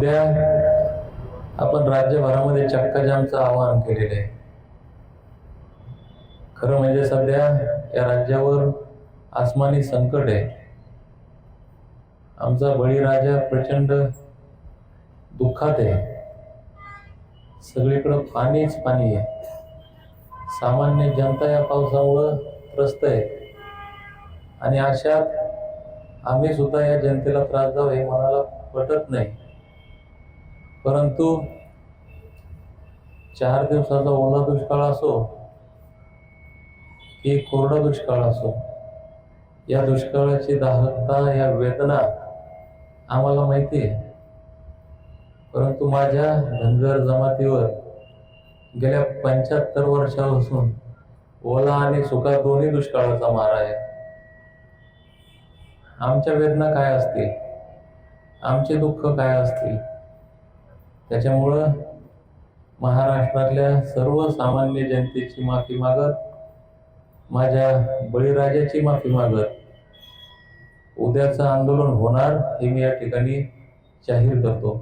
उद्या आपण राज्यभरामध्ये चक्काजामचं आवाहन केलेलं आहे. खरं म्हणजे सध्या या राज्यावर आसमानी संकट आहे. आमचा बळीराजा प्रचंड दुःखात आहे. सगळीकडं पाणीच पाणी आहे. सामान्य जनता या पावसामुळं त्रस्त आहे. आणि अशात आम्ही सुद्धा या जनतेला त्रास द्यावा हे मनाला पटत नाही. परंतु चार दिवसाचा ओला दुष्काळ असो की कोरडा दुष्काळ असो या दुष्काळाची दाहकता या वेदना आम्हाला माहिती आहे. परंतु माझ्या धनगर जमातीवर गेल्या पंच्याहत्तर वर्षापासून ओला आणि सुका दोन्ही दुष्काळाचा मारा आहे. आमच्या वेदना काय असतील? आमचे दुःख काय असतील? त्याच्यामुळं महाराष्ट्रातल्या सर्वसामान्य जनतेची माफी मागत माझ्या बळीराजाची माफी मागत उद्याचं आंदोलन होणार हे मी या ठिकाणी जाहीर करतो.